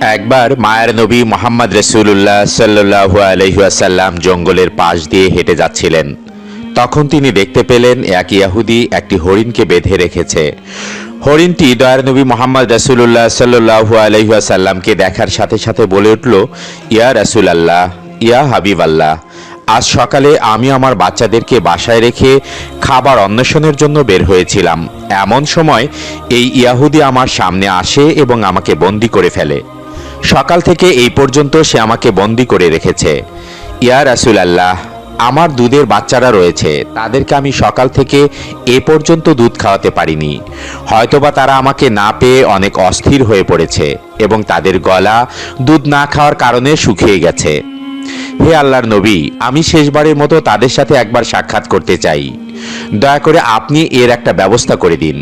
একবার মায়ের নবী মোহাম্মদ রসুল্লাহ সাল্লু আলহিহাসাল্লাম জঙ্গলের পাশ দিয়ে হেঁটে যাচ্ছিলেন। তখন তিনি দেখতে পেলেন এক ইয়াহুদি একটি হরিণকে বেঁধে রেখেছে। হরিণটি দয়ার নবী মোহাম্মদ রসুল্লাহ সাল্লু আলহিহাসাল্লামকে দেখার সাথে সাথে বলে উঠল, ইয়া রসুল আল্লাহ ইয়া হাবিব আল্লাহ আজ সকালে আমি আমার বাচ্চাদেরকে বাসায় রেখে খাবার অন্বেষণের জন্য বের হয়েছিলাম। এমন সময় এই ইয়াহুদি আমার সামনে আসে এবং আমাকে বন্দি করে ফেলে। সকাল থেকে এই পর্যন্ত সে আমাকে বন্দি করে রেখেছে। ইয়া রাসুল আল্লাহ আমার দুধের বাচ্চারা রয়েছে, তাদেরকে আমি সকাল থেকে এ পর্যন্ত দুধ খাওয়াতে পারিনি। হয়তোবা তারা আমাকে না পেয়ে অনেক অস্থির হয়ে পড়েছে এবং তাদের গলা দুধ না খাওয়ার কারণে শুকিয়ে গেছে। হে আল্লাহর নবী, আমি শেষবারের মতো তাদের সাথে একবার সাক্ষাৎ করতে চাই। দয়া করে আপনি এর একটা ব্যবস্থা করে দিন।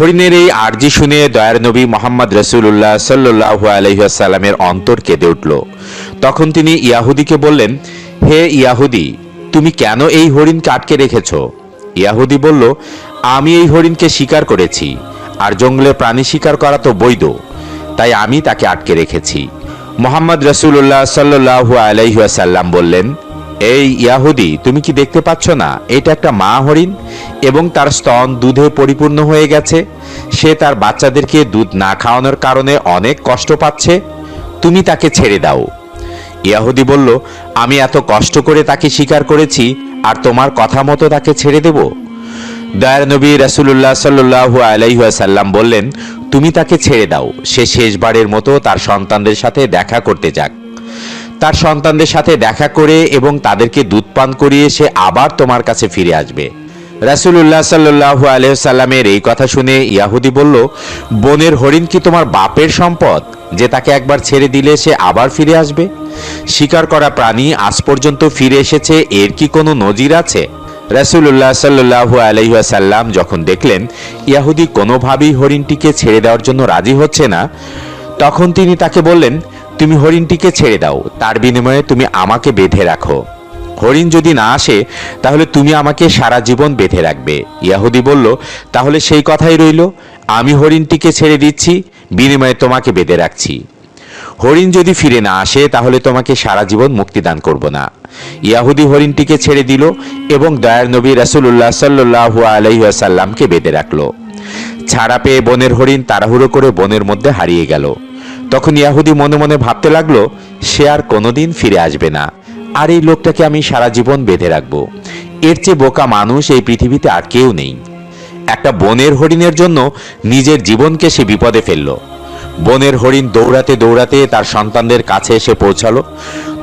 হরিণের এই আর্জি শুনে দয়ার নবী মোহাম্মদ রসুল্লাহ সাল্লু আলহিহাসাল্লামের অন্তর কেঁদে উঠল। তখন তিনি ইয়াহুদিকে বললেন, হে ইয়াহুদি, তুমি কেন এই হরিণকে আটকে রেখেছ? ইয়াহুদি বলল, আমি এই হরিণকে শিকার করেছি, আর জঙ্গলে প্রাণী শিকার করা তো বৈধ, তাই আমি তাকে আটকে রেখেছি। মোহাম্মদ রসুল্লাহ সাল্লু আলাইসাল্লাম বললেন এই ইয়াহুদি, তুমি কি দেখতে পাচ্ছ না? এটা একটা মা হরিণ এবং তার স্তন দুধে পরিপূর্ণ হয়ে গেছে। সে তার বাচ্চাদেরকে দুধ না খাওয়ানোর কারণে অনেক কষ্ট পাচ্ছে। তুমি তাকে ছেড়ে দাও। ইয়াহুদি বলল, আমি এত কষ্ট করে তাকে স্বীকার করেছি, আর তোমার কথা মতো তাকে ছেড়ে দেব? দয়ার নবী রাসুল্লাহ সাল্লু আলাইসাল্লাম বললেন, তুমি তাকে ছেড়ে দাও। সে শেষবারের মতো তার সন্তানদের সাথে দেখা করতে যাক। তার সন্তানদের সাথে দেখা করে এবং তাদেরকে দুধ পান করিয়ে সে আবার তোমার কাছে ফিরে আসবে। রাসুল্লাহ সাল্লু আলহামের এই কথা শুনে ইয়াহুদি বলল, বনের হরিণ কি তোমার বাপের সম্পদ, যে তাকে একবার ছেড়ে দিলে সে আবার ফিরে আসবে? শিকার করা প্রাণী আজ পর্যন্ত ফিরে এসেছে, এর কি কোনো নজির আছে? রাসুল্লাহ সাল্লু আলহিহাসাল্লাম যখন দেখলেন ইয়াহুদি কোনোভাবেই হরিণটিকে ছেড়ে দেওয়ার জন্য রাজি হচ্ছে না, তখন তিনি তাকে বললেন তুমি হরিণটিকে ছেড়ে দাও, তার বিনিময়ে তুমি আমাকে বেঁধে রাখো। হরিণ যদি না আসে, তাহলে তুমি আমাকে সারা জীবন বেঁধে রাখবে। ইয়াহুদি বলল, তাহলে সেই কথাই রইল, আমি হরিণটিকে ছেড়ে দিচ্ছি, বিনিময়ে তোমাকে বেঁধে রাখছি। হরিণ যদি ফিরে না আসে, তাহলে তোমাকে সারা জীবন মুক্তিদান করব না। ইয়াহুদি হরিণটিকে ছেড়ে দিল এবং দয়ার নবী রাসুল্লাহ সাল্লু আলহিহাসাল্লামকে বেঁধে রাখল। ছাড়া পেয়ে বনের হরিণ তাড়াহুড়ো করে বনের মধ্যে হারিয়ে গেল। তখন ইয়াহুদি মনে মনে ভাবতে লাগল, সে আর কোনোদিন ফিরে আসবে না। আর এই লোকটাকে আমি সারা জীবন বেঁধে রাখব। এর চেয়ে বোকা মানুষ এই পৃথিবীতে আর কেউ নেই। একটা বনের হরিণের জন্য নিজের জীবনকে সে বিপদে ফেলল। বনের হরিণ দৌড়াতে দৌড়াতে তার সন্তানদের কাছে এসে পৌঁছালো।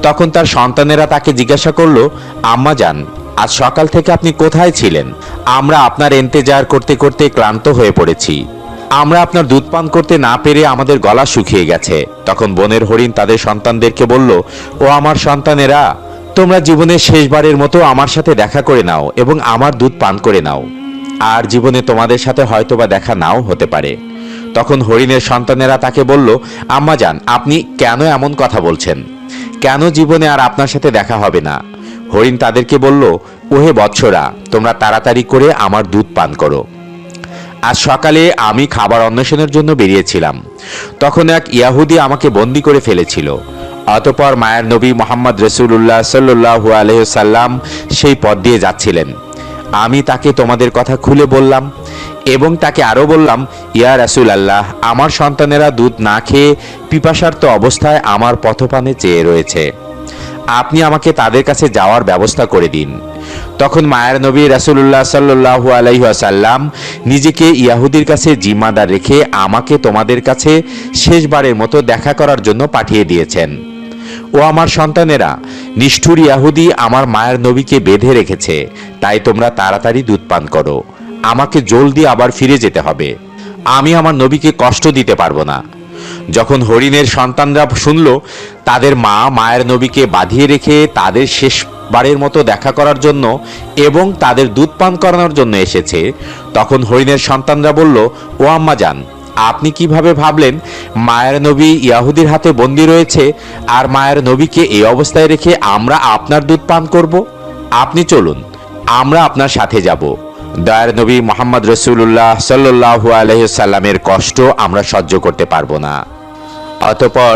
তখন তার সন্তানেরা তাকে জিজ্ঞাসা করল, আম্মা যান, আজ সকাল থেকে আপনি কোথায় ছিলেন? আমরা আপনার এন্তেজার করতে করতে ক্লান্ত হয়ে পড়েছি। আমরা আপনার দুধ পান করতে না পেরে আমাদের গলা শুকিয়ে গেছে। তখন বনের হরিণ তাদের সন্তানদেরকে বলল, ও আমার সন্তানেরা, তোমরা জীবনের শেষবারের মতো আমার সাথে দেখা করে নাও এবং আমার দুধ পান করে নাও। আর জীবনে তোমাদের সাথে হয়তোবা দেখা নাও হতে পারে। তখন হরিণের সন্তানেরা তাকে বলল, আম্মা যান, আপনি কেন এমন কথা বলছেন? কেন জীবনে আর আপনার সাথে দেখা হবে না? হরিণ তাদেরকে বলল, ওহে বৎসরা, তোমরা তাড়াতাড়ি করে আমার দুধ পান করো। আজ সকালে আমি খাবার অন্বেষণের জন্য বেরিয়েছিলাম। তখন এক ইয়াহুদি আমাকে বন্দি করে ফেলেছিল। অতপর মায়ের নবী মোহাম্মদ রসুল্লাহ সাল্লু আলহ্লাম সেই পথ দিয়ে যাচ্ছিলেন। আমি তাকে তোমাদের কথা খুলে বললাম এবং তাকে আরও বললাম, ইয়া রাসুল আল্লাহ আমার সন্তানেরা দুধ না খেয়ে পিপাসার্ত অবস্থায় আমার পথপানে চেয়ে রয়েছে। আপনি আমাকে তাদের কাছে যাওয়ার ব্যবস্থা করে দিন। তখন মায়ের নবী রাসুল্লাহ সাল্লু আলাইসাল্লাম নিজেকে ইয়াহুদির কাছে জিম্মাদার রেখে আমাকে তোমাদের কাছে শেষবারের মতো দেখা করার জন্য পাঠিয়ে দিয়েছেন। ও আমার সন্তানেরা, নিষ্ঠুর ইয়াহুদি আমার মায়ের নবীকে বেঁধে রেখেছে, তাই তোমরা তাড়াতাড়ি দুধ পান করো। আমাকে জলদি আবার ফিরে যেতে হবে। আমি আমার নবীকে কষ্ট দিতে পারব না। যখন হরিণের সন্তানরা শুনল, তাদের মা মায়ের নবীকে বাঁধিয়ে রেখে তাদের শেষবারের মতো দেখা করার জন্য এবং তাদের দুধ পান করানোর জন্য এসেছে, তখন হরিণের সন্তানরা বলল, ও আম্মা যান, আপনি কীভাবে ভাবলেন মায়ের নবী ইয়াহুদির হাতে বন্দি রয়েছে আর মায়ের নবীকে এই অবস্থায় রেখে আমরা আপনার দুধ পান করব? আপনি চলুন, আমরা আপনার সাথে যাব। দয়ার নবী মোহাম্মদ রসুল্লাহ সাল্লু আলহ্লামের কষ্ট আমরা সহ্য করতে পারব না। অতপর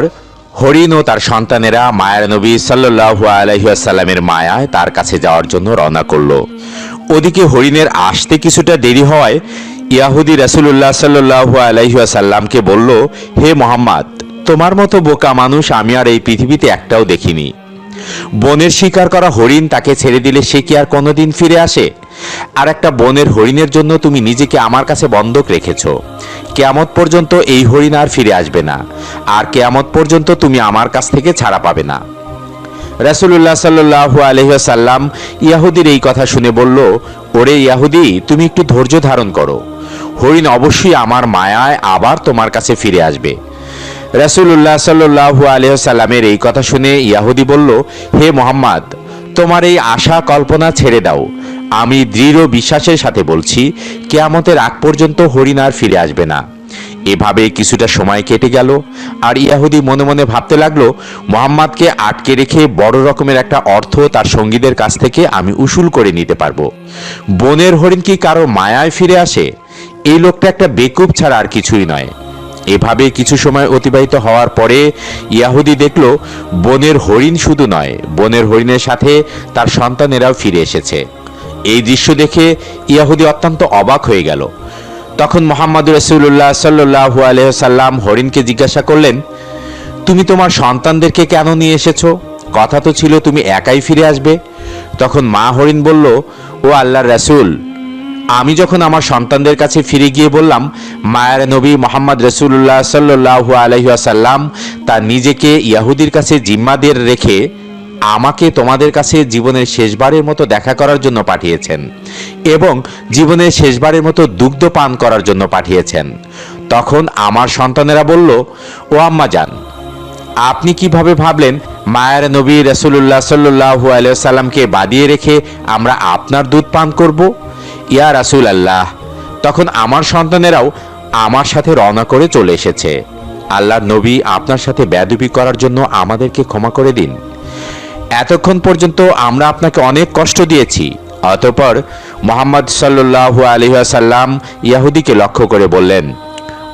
হরিণ ও তার সন্তানেরা মায়ের নবী সাল্লু আলহিহাসাল্লামের মায়ায় তার কাছে যাওয়ার জন্য রওনা করল। ওদিকে হরিণের আসতে কিছুটা দেরি হওয়ায় ইয়াহুদি রাসুল্লাহ সাল্লু আলহিহাসাল্লামকে বলল, হে মোহাম্মদ, তোমার মতো বোকা মানুষ আমি আর এই পৃথিবীতে একটাও দেখিনি। বনের শিকার করা হরিণ তাকে ছেড়ে দিলে সে কি আর কোনোদিন ফিরে আসে? আর একটা বনের হরিণের জন্য তুমি নিজেকে আমার কাছে বন্ধক রেখেছ। কেয়ামত পর্যন্ত এই হরিণ আর ফিরে আসবে না। আর কেয়ামত পর্যন্ত তুমি আমার কাছ থেকে ছাড়া পাবে না। রাসুল্লাহ সাল্লু আলহ্লাম ইয়াহুদির এই কথা শুনে বলল, ওরে ইয়াহুদি, তুমি একটু ধৈর্য ধারণ করো। হরিণ অবশ্যই আমার মায়ায় আবার তোমার কাছে ফিরে আসবে। রাসুল্লাহ সাল্লু আলহ্লামের এই কথা শুনে ইয়াহুদি বলল, হে মোহাম্মদ, তোমার এই আশা কল্পনা ছেড়ে দাও। আমি দৃঢ় বিশ্বাসের সাথে বলছি, কেয়ামতের আগ পর্যন্ত হরিণ আর ফিরে আসবে না। এভাবে কিছুটা সময় কেটে গেল, আর ইয়াহুদি মনে মনে ভাবতে লাগল, মোহাম্মদকে আটকে রেখে বড় রকমের একটা অর্থ তার সঙ্গীদের কাছ থেকে আমি উসুল করে নিতে পারব। বনের হরিণ কি কারও মায়ায় ফিরে আসে? এই লোকটা একটা বেকুব ছাড়া আর কিছুই নয়। এভাবে কিছু সময় অতিবাহিত হওয়ার পরে ইয়াহুদি দেখল, বনের হরিণ শুধু নয়, বনের হরিণের সাথে তার সন্তানেরাও ফিরে এসেছে। এই দৃশ্য দেখে ইয়াহুদি অত্যন্ত অবাক হয়ে গেল। তখন মোহাম্মদ রসুল্লাহ সাল্লু আলহ্লাম হরিণকে জিজ্ঞাসা করলেন, তুমি তোমার সন্তানদেরকে কেন নিয়ে এসেছ? কথা তো ছিল তুমি একাই ফিরে আসবে। তখন মা হরিণ বলল, ও আল্লাহর রাসুল আমি যখন আমার সন্তানদের কাছে ফিরে গিয়ে বললাম, মায়ের নবী মোহাম্মদ রসুল্লাহ সাল্লু আলহিহাসাল্লাম তার নিজেকে ইয়াহুদির কাছে জিম্মাদের রেখে আমাকে তোমাদের কাছে জীবনের শেষবারের মতো দেখা করার জন্য পাঠিয়েছেন এবং জীবনের শেষবারের মতো দুগ্ধ পান করার জন্য পাঠিয়েছেন। তখন আমার সন্তানেরা বলল, ও আম্মা যান আপনি কীভাবে ভাবলেন মায়ের নবী রসুল্লাহ সাল্লু আলাইসাল্লামকে বাদিয়ে রেখে আমরা আপনার দুধ পান করব? ইয়া রাসুল আল্লাহ তখন আমার সন্তানেরাও আমার সাথে রওনা করে চলে এসেছে। আল্লাহ নবী আপনার সাথে ব্যাদবি করার জন্য আমাদেরকে ক্ষমা করে দিন। এতক্ষণ পর্যন্ত আমরা আপনাকে অনেক কষ্ট দিয়েছি, অতপর মোহাম্মদ সাল্লু আলহাসাল্লাম ইয়াহুদিকে লক্ষ্য করে বললেন,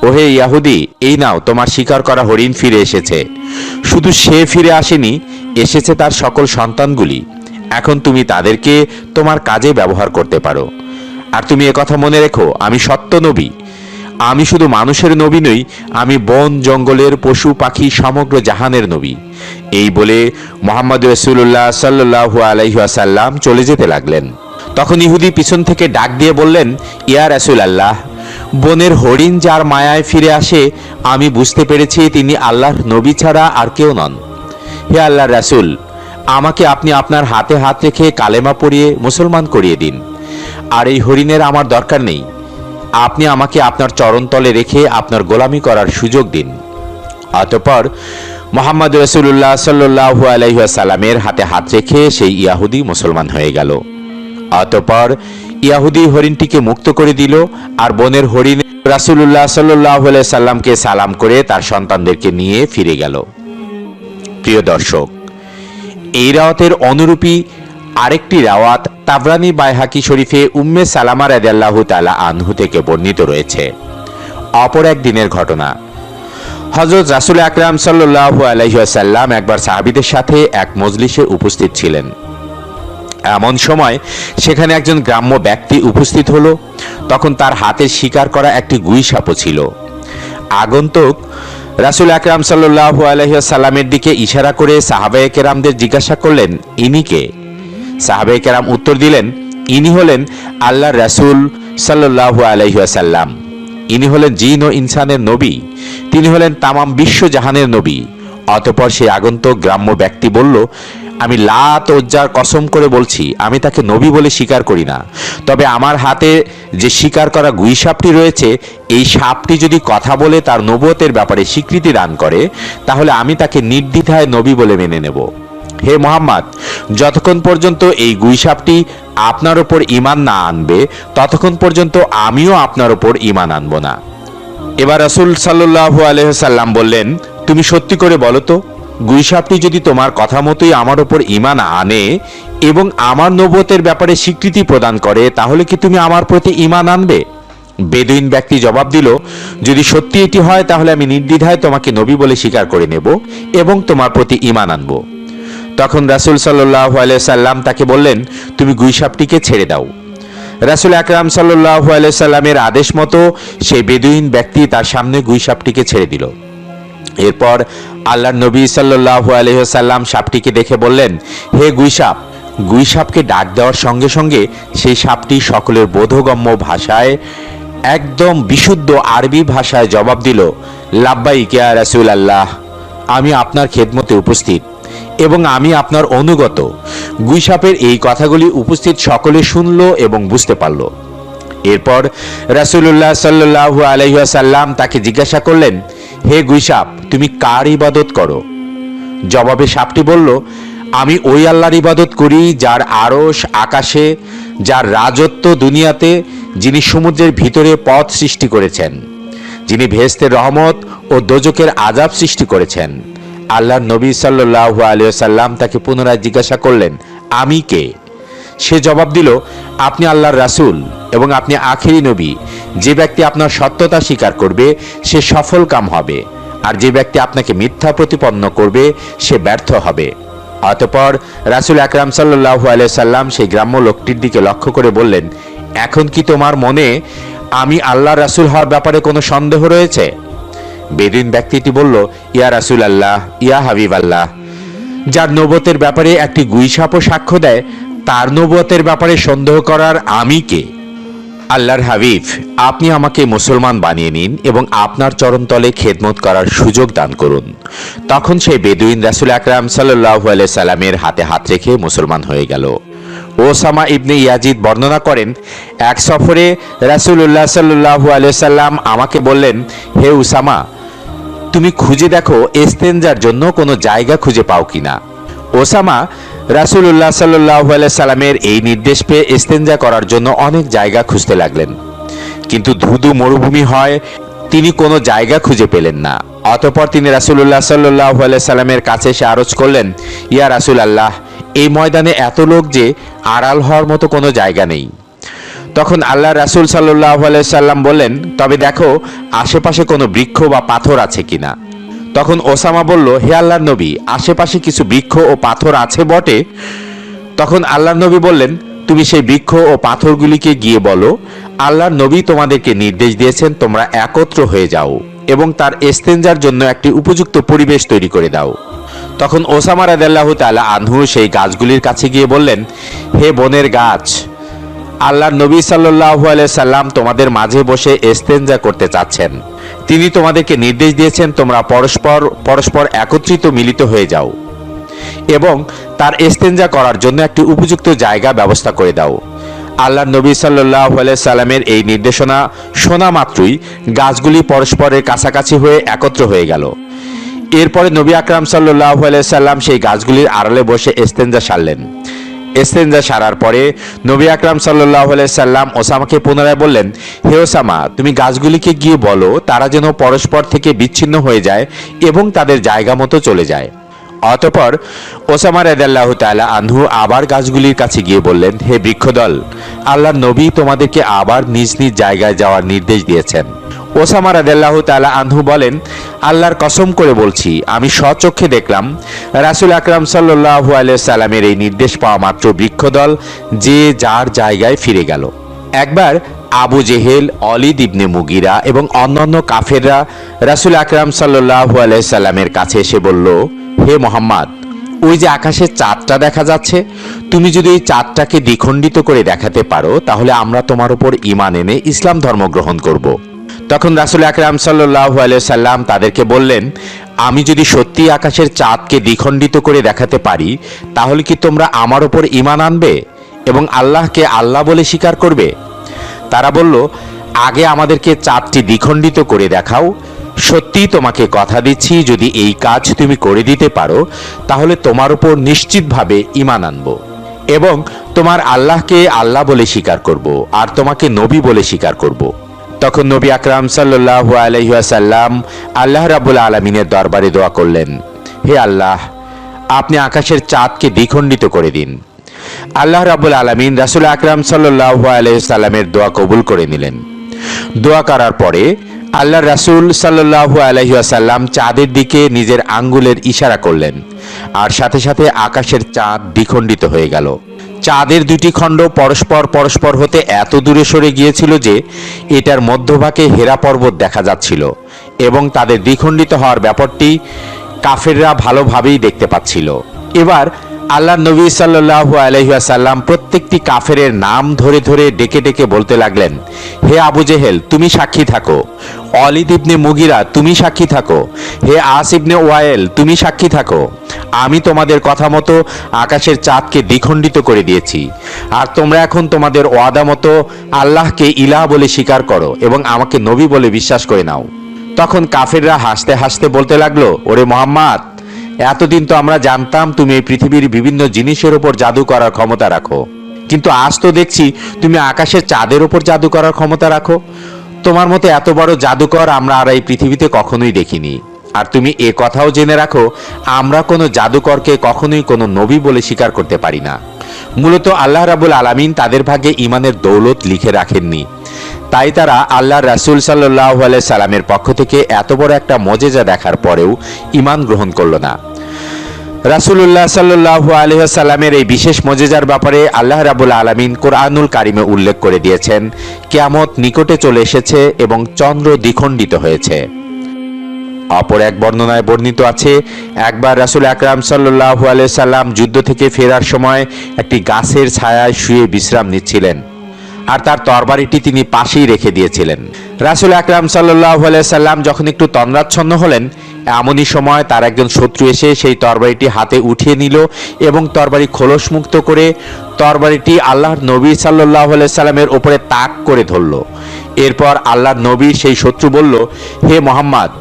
ওহে ইয়াহুদি, এই নাও, তোমার শিকার করা হরিণ ফিরে এসেছে। শুধু সে ফিরে আসেনি, এসেছে তার সকল সন্তানগুলি। এখন তুমি তাদেরকে তোমার কাজে ব্যবহার করতে পারো। আর তুমি কথা মনে রেখো, আমি সত্য নবী। আমি শুধু মানুষের নবী নই, আমি বন, জঙ্গলের পশু, পাখি, সমগ্র জাহানের নবী। এই বলে মোহাম্মদ রসুল্লাহ সাল্লু আলাইহাসাল্লাম চলে যেতে লাগলেন। তখন ইহুদি পিছন থেকে ডাক দিয়ে বললেন, ইয়া রাসুল আল্লাহ বনের হরিণ যার মায়ায় ফিরে আসে, আমি বুঝতে পেরেছি তিনি আল্লাহর নবী ছাড়া আর কেউ নন। হে আল্লাহ রাসুল, আমাকে আপনি আপনার হাতে হাত রেখে কালেমা পরিয়ে মুসলমান করিয়ে দিন। আর এই হরিণের আমার দরকার নেই। আপনি আমাকে আপনার চরণতলে রেখে আপনার গোলামি করার সুযোগ দিন। অতপর মোহাম্মদ রসুল্লাহ সাল্লু আলাইসাল্লামের হাতে হাত রেখে সেই ইয়াহুদি মুসলমান হয়ে গেল। অতপর ইয়াহুদি হরিণটিকে মুক্ত করে দিল আর বনের হরিণ রাসুল্লাহ সাল্লাহ সাল্লামকে সালাম করে তার সন্তানদেরকে নিয়ে ফিরে গেল। প্রিয় দর্শক, এই রাওয়াতের অনুরূপী আরেকটি রাওয়াত তাবরানি বাইহাকি শরীফে উম্মে সালামা রাদিয়াল্লাহ তালা আনহু থেকে বর্ণিত রয়েছে। অপর এক দিনের ঘটনা। হজরত রাসুল আকরাম সাল্লু আলহিহাসাল্লাম একবার সাহাবিদের সাথে এক মজলিসে উপস্থিত ছিলেন। এমন সময় সেখানে একজন গ্রাম্য ব্যক্তি উপস্থিত হলো। তখন তার হাতে শিকার করা একটি গুই সাপও ছিল। আগন্তুক রাসুল আকরাম সাল্লু আলহিহাসাল্লামের দিকে ইশারা করে সাহাবায়ে কেরামদের জিজ্ঞাসা করলেন, ইনি কে? সাহাবে কেরাম উত্তর দিলেন, ইনি হলেন আল্লাহ রাসুল সাল্লাহু আলহিহাসাল্লাম ইনি হলেন জিন ও ইনসানের নবী। তিনি হলেন তামাম বিশ্ব জাহানের নবী। অতপর সেই আগন্তক গ্রাম্য ব্যক্তি বলল, আমি লাত ওজ্জার কসম করে বলছি, আমি তাকে নবী বলে স্বীকার করি না। তবে আমার হাতে যে স্বীকার করা গুই সাপটি রয়েছে, এই সাপটি যদি কথা বলে তার নবতের ব্যাপারে স্বীকৃতি দান করে, তাহলে আমি তাকে নির্দ্বিধায় নবী বলে মেনে নেব। হে মোহাম্মদ, যতক্ষণ পর্যন্ত এই গুইসাপটি আপনার ওপর ইমান না আনবে, ততক্ষণ পর্যন্ত আমিও আপনার ওপর ইমান আনব না। এবার রাসুল সাল্লু আলহ্লাম বললেন, তুমি সত্যি করে বলো তো, গুইসাপটি যদি তোমার কথা মতোই আমার ওপর ইমান আনে এবং আমার নবতের ব্যাপারে স্বীকৃতি প্রদান করে, তাহলে কি তুমি আমার প্রতি ইমান আনবে? বেদুইন ব্যক্তি জবাব দিল, যদি সত্যি এটি হয়, তাহলে আমি নির্দ্বিধায় তোমাকে নবী বলে স্বীকার করে নেব এবং তোমার প্রতি ইমান আনব। তখন রাসুল সাল্লাহ সাল্লাম তাকে বললেন, তুমি গুইসাপটিকে ছেড়ে দাও। রাসুল আকরাম সাল্লাহ সাল্লামের আদেশ মতো সেই বেদুইন ব্যক্তি তার সামনে গুইসাপটিকে ছেড়ে দিল। এরপর আল্লাহ নবী সাল্লাহ আলহ্লাম সাপটিকে দেখে বললেন, হে গুইসাপ, গুইসাপকে ডাক দেওয়ার সঙ্গে সঙ্গে সেই সাপটি সকলের বোধগম্য ভাষায়, একদম বিশুদ্ধ আরবি ভাষায় জবাব দিল লাব্বাই কেয়া রাসুল আল্লাহ আমি আপনার খেদমতে উপস্থিত। এবং আমি আপনার অনুগত। গুইসাপের এই কথাগুলি উপস্থিত সকলে শুনল এবং বুঝতে পারল। এরপর রাসুল্লাহ সাল্লু আলহাসাল্লাম তাকে জিজ্ঞাসা করলেন, হে গুইসাপ, তুমি কার ইবাদত করো? জবাবে সাপটি বলল, আমি ওই আল্লাহর ইবাদত করি যার আরশ আকাশে, যার রাজত্ব দুনিয়াতে, যিনি সমুদ্রের ভিতরে পথ সৃষ্টি করেছেন, যিনি ভেস্তের রহমত ও দোজকের আজাব সৃষ্টি করেছেন। আল্লাহর নবী সাল্লু আলিয়াল্লাম তাকে পুনরায় জিজ্ঞাসা করলেন, আমি কে? সে জবাব দিল, আপনি আল্লাহর রাসূল এবং আপনি আখেরি নবী। যে ব্যক্তি আপনার সত্যতা স্বীকার করবে, সে সফল কাম হবে। আর যে ব্যক্তি আপনাকে মিথ্যা প্রতিপন্ন করবে, সে ব্যর্থ হবে। অতপর রাসূল আকরাম সাল্লাহ সাল্লাম সেই গ্রাম্য লোকটির দিকে লক্ষ্য করে বললেন, এখন কি তোমার মনে আমি আল্লাহ রাসূল হওয়ার ব্যাপারে কোনো সন্দেহ রয়েছে? বেদিন ব্যক্তিটি বলল, ইয়া রাসূল আল্লাহ ইয়া হাবিব আল্লাহ যার নবতের ব্যাপারে একটি গুইসাপও সাক্ষ্য দেয়, তার নবতের ব্যাপারে সন্দেহ করার আমি কে? আল্লাহর হাবিব, আপনি আমাকে মুসলমান বানিয়ে নিন এবং আপনার চরণতলে খেদমত করার সুযোগ দান করুন। তখন সেই বেদুইন রাসুল আকরাম সাল্লাহ সাল্লামের হাতে হাত রেখে মুসলমান হয়ে গেল। ওসামা ইবনে ইয়াজিদ বর্ণনা করেন, এক সফরে রাসুল্লাহ সাল্লু আলিয়াল্লাম আমাকে বললেন, হে উসামা তুমি খুঁজে দেখো এস্তেঞ্জার জন্য কোনো জায়গা খুঁজে পাও কিনা। ওসামা রাসুল্লাহ সাল্লাহ সাল্লামের এই নির্দেশ পেয়ে এস্তেঞ্জা করার জন্য অনেক জায়গা খুঁজতে লাগলেন। কিন্তু ধুধু মরুভূমি হয়, তিনি কোনো জায়গা খুঁজে পেলেন না। অতপর তিনি রাসুল্লাহ সাল্লাহ সাল্লামের কাছে এসে আরজ করলেন, ইয়া রাসুল আল্লাহ এই ময়দানে এত লোক যে আড়াল হওয়ার মতো কোনো জায়গা নেই। তখন আল্লাহ রাসুল সাল্লাহ সাল্লাম বললেন, তবে দেখো, আশেপাশে কোনো বৃক্ষ বা পাথর আছে কিনা? তখন ওসামা বলল, হে আল্লাহর নবী, আশেপাশে কিছু বৃক্ষ ও পাথর আছে বটে? তখন আল্লাহর নবী বললেন, তুমি সেই বৃক্ষ ও পাথরগুলিকে গিয়ে বলো, আল্লাহর নবী তোমাদেরকে নির্দেশ দিয়েছেন তোমরা একত্র হয়ে যাও এবং তার এস্তেঞ্জার জন্য একটি উপযুক্ত পরিবেশ তৈরি করে দাও। তখন ওসামা রাদাল্লাহ তালা আনহু সেই গাছগুলির কাছে গিয়ে বললেন, হে বনের গাছ আল্লাহর নবী সাল্লাহ সাল্লাম তোমাদের মাঝে বসে এস্তেঞ্জা করতে চাচ্ছেন। তিনি তোমাদেরকে নির্দেশ দিয়েছেন, তোমরা পরস্পর পরস্পর একত্রিত মিলিত হয়ে যাও এবং তার এস্তেঞ্জা করার জন্য একটি উপযুক্ত জায়গা ব্যবস্থা করে দাও। আল্লাহ নবী সাল্লাহ সাল্লামের এই নির্দেশনা শোনা মাত্রই গাছগুলি পরস্পরের কাছাকাছি হয়ে একত্র হয়ে গেল। এরপরে নবী আকরাম সাল্লাহ সাল্লাম সেই গাছগুলির আড়ালে বসে এস্তেঞ্জা সারলেন। এস্তেঞ্জা সারার পরে নবী আকরাম সাল্লাহ সাল্লাম ওসামাকে পুনরায় বললেন, হে ওসামা, তুমি গাছগুলিকে গিয়ে বলো, তারা যেন পরস্পর থেকে বিচ্ছিন্ন হয়ে যায় এবং তাদের জায়গা মতো চলে যায়। অতপর ওসামা রেদাল্লাহ তালা আনহু আবার গাছগুলির কাছে গিয়ে বললেন, হে বৃক্ষদল, আল্লাহ নবী তোমাদেরকে আবার নিজ নিজ জায়গায় যাওয়ার নির্দেশ দিয়েছেন। ওসামা রাদেল্লাহ তালা আনহু বলেন, আল্লাহর কসম করে বলছি, আমি স্বচক্ষে দেখলাম রাসুল আকরাম সাল্লাহু সাল্লামের এই নির্দেশ পাওয়া মাত্র বৃক্ষদল যে যার জায়গায় ফিরে গেল। একবার আবু জেহেল, অলিদ ইবনে মুগিরা এবং অন্যান্য কাফেররা রাসুল আকরাম সাল্লাহু সাল্লামের কাছে এসে বলল, হে মোহাম্মদ, ওই যে আকাশের চাঁদটা দেখা যাচ্ছে, তুমি যদি এই চাঁদটাকে দ্বিখণ্ডিত করে দেখাতে পারো, তাহলে আমরা তোমার উপর ইমান এনে ইসলাম ধর্ম গ্রহণ করব। তখন রাসুল আকরাম সাল্লাহ সাল্লাম তাদেরকে বললেন, আমি যদি সত্যি আকাশের চাঁদকে দ্বিখণ্ডিত করে দেখাতে পারি, তাহলে কি তোমরা আমার ওপর ইমান আনবে এবং আল্লাহকে আল্লাহ বলে স্বীকার করবে? তারা বলল, আগে আমাদেরকে চাঁদটি দ্বিখণ্ডিত করে দেখাও। সত্যি তোমাকে কথা দিচ্ছি, যদি এই কাজ তুমি করে দিতে পারো, তাহলে তোমার উপর নিশ্চিতভাবে ইমান আনব এবং তোমার আল্লাহকে আল্লাহ বলে স্বীকার করব আর তোমাকে নবী বলে স্বীকার করব। তখন নবী আকরাম সাল্লাহ আলহিহাসাল্লাম আল্লাহ রাবুল আলমিনের দরবারে দোয়া করলেন, হে আল্লাহ, আপনি আকাশের চাঁদকে দ্বিখণ্ডিত করে দিন। আল্লাহ রাবুল আলমিন রাসুল আকরাম সাল্লাহ আলহিসাল্লামের দোয়া কবুল করে নিলেন। দোয়া করার পরে আল্লাহ রাসূল সাল্লাল্লাহু আলাইহি ওয়াসাল্লাম চাঁদের দিকে নিজের আঙ্গুলের ইশারা করলেন, আর সাথে সাথে আকাশের চাঁদ দ্বিখণ্ডিত হয়ে গেল। চাঁদের দুটি খণ্ড পরস্পর পরস্পর হতে এত দূরে সরে গিয়েছিল যে এটার মধ্যভাগে হেরা পর্বত দেখা যাচ্ছিল এবং তাদের দ্বিখণ্ডিত হওয়ার ব্যাপারটি কাফেররা ভালোভাবেই দেখতে পাচ্ছিল। এবার আল্লাহ নবী সাল্লু আলহিহাসাল্লাম প্রত্যেকটি কাফেরের নাম ধরে ধরে ডেকে ডেকে বলতে লাগলেন, হে আবু জেহেল, তুমি সাক্ষী থাকো। অলিদ ইবনে মুগিরা, তুমি সাক্ষী থাকো। হে আস ইবনে ওয়াইল তুমি সাক্ষী থাকো। আমি তোমাদের কথা মতো আকাশের চাঁদকে দ্বিখণ্ডিত করে দিয়েছি। আর তোমরা এখন তোমাদের ওয়াদা মতো আল্লাহকে ইলাহ বলে স্বীকার করো এবং আমাকে নবী বলে বিশ্বাস করে নাও। তখন কাফেররা হাসতে হাসতে বলতে লাগল, ওরে মোহাম্মদ, এতদিন তো আমরা জানতাম তুমি এই পৃথিবীর বিভিন্ন জিনিসের ওপর জাদু করার ক্ষমতা রাখো। কিন্তু আজ তো দেখছি তুমি আকাশের চাঁদের ওপর জাদু করার ক্ষমতা রাখো। তোমার মতো এত বড় জাদুকর আমরা আর এই পৃথিবীতে কখনোই দেখিনি। আর তুমি এ কথাও জেনে রাখো, আমরা কোনো জাদুকরকে কখনোই কোনো নবী বলে স্বীকার করতে পারি না। মূলত আল্লাহ রাবুল আলামিন তাদের ভাগে ইমানের দৌলত লিখে রাখেননি। তাই তারা আল্লাহ রাসুল সাল্লাহ সাল্লামের পক্ষ থেকে এত বড় একটা মজেজা দেখার পরেও ইমান গ্রহণ করল না। রাসুল্লাহ সাল্লু আলহামের এই বিশেষ মজেজার ব্যাপারে আল্লাহ রাবুল আলমিন কোরআনুল কারিমে উল্লেখ করে দিয়েছেন, কেয়ামত নিকটে চলে এসেছে এবং চন্দ্র দ্বিখণ্ডিত হয়েছে। অপর এক বর্ণনায় বর্ণিত আছে, একবার রাসুল আকরাম সাল্লাহ সাল্লাম যুদ্ধ থেকে ফেরার সময় একটি গাছের ছায়ায় শুয়ে বিশ্রাম নিচ্ছিলেন, আর তার তরবারিটি তিনি পাশেই রেখে দিয়েছিলেন। রাসুল আকরাম সাল্লাহ সাল্লাম যখন একটু তন্দ্রাচ্ছন্ন হলেন এমনই সময় তার একজন শত্রু এসে সেই তরবারিটি হাতে উঠিয়ে নিল এবং তরবারি খোলস মুক্ত করে তরবারিটি আল্লাহর নবী সাল্লাহ সাল্লামের ওপরে তাক করে ধরল। এরপর আল্লাহর নবীর সেই শত্রু বলল, হে মোহাম্মদ,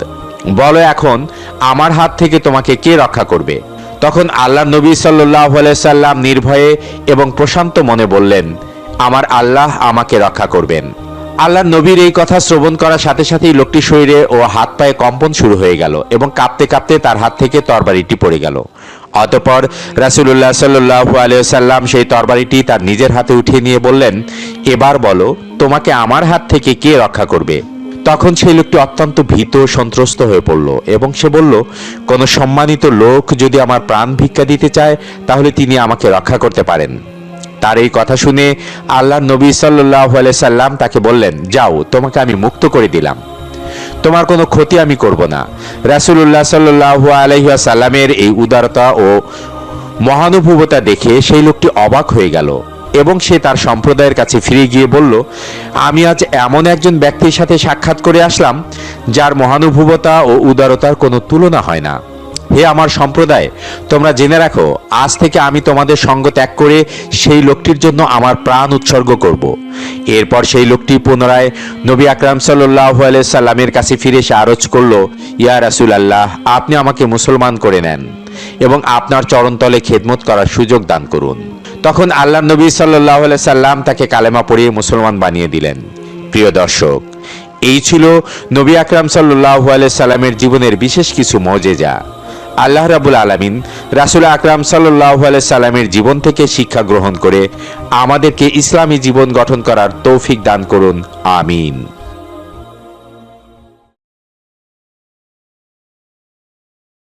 বলো এখন আমার হাত থেকে তোমাকে কে রক্ষা করবে? তখন আল্লাহ নবী সাল্লাহ সাল্লাম নির্ভয়ে এবং প্রশান্ত মনে বললেন, আমার আল্লাহ আমাকে রক্ষা করবেন। আল্লাহ নবীর এই কথা শ্রবণ করার সাথে সাথেই লোকটির শরীরে ও হাত পায়ে কম্পন শুরু হয়ে গেল এবং কাঁপতে কাঁপতে তার হাত থেকে তরবারিটি পড়ে গেল। অতপর রাসুল্লাহ সাল্লু আলিয়াল্লাম সেই তরবারিটি তার নিজের হাতে উঠিয়ে নিয়ে বললেন, এবার বলো, তোমাকে আমার হাত থেকে কে রক্ষা করবে? তখন সেই লোকটি অত্যন্ত ভীত সন্ত্রস্ত হয়ে পড়ল এবং সে বলল, কোনো সম্মানিত লোক যদি আমার প্রাণ ভিক্ষা দিতে চায়, তাহলে তিনি আমাকে রক্ষা করতে পারেন। তার এই কথা শুনে আল্লাহ নবী সাল্লাহ সাল্লাম তাকে বললেন, যাও, তোমাকে আমি মুক্ত করে দিলাম। তোমার কোনো ক্ষতি আমি করব না। রাসুল্লাহ সাল্লু আলহিহাসাল্লামের এই উদারতা ও মহানুভবতা দেখে সেই লোকটি অবাক হয়ে গেল এবং সে তার সম্প্রদায়ের কাছে ফিরে গিয়ে বলল, আমি আজ এমন একজন ব্যক্তির সাথে সাক্ষাৎ করে আসলাম, যার মহানুভবতা ও উদারতার কোনো তুলনা হয় না। হে আমার সম্প্রদায়, তোমরা জেনে রাখো, আজ থেকে আমি তোমাদের সঙ্গ ত্যাগ করে সেই লোকটির জন্য আমার প্রাণ উৎসর্গ করব। এরপর সেই লোকটি পুনরায় নবী আকরাম সাল্লাহ সাল্লামের কাছে ফিরে এসে আরজ করল, ইয়া রাসুল আল্লাহ আপনি আমাকে মুসলমান করে নেন এবং আপনার চরণতলে খেদমত করার সুযোগ দান করুন। তখন আল্লাহ নবী সাল্লাহ সাল্লাম তাকে কালেমা পড়িয়ে মুসলমান বানিয়ে দিলেন। প্রিয় দর্শক, এই ছিল নবী আকরাম সাল্লাহ সাল্লামের জীবনের বিশেষ কিছু মজেজা। আল্লাহ রাবুল আলমিন রাসুল আকরাম সাল্লাহ সাল্লামের জীবন থেকে শিক্ষা গ্রহণ করে আমাদেরকে ইসলামী জীবন গঠন করার তৌফিক দান করুন, আমিন।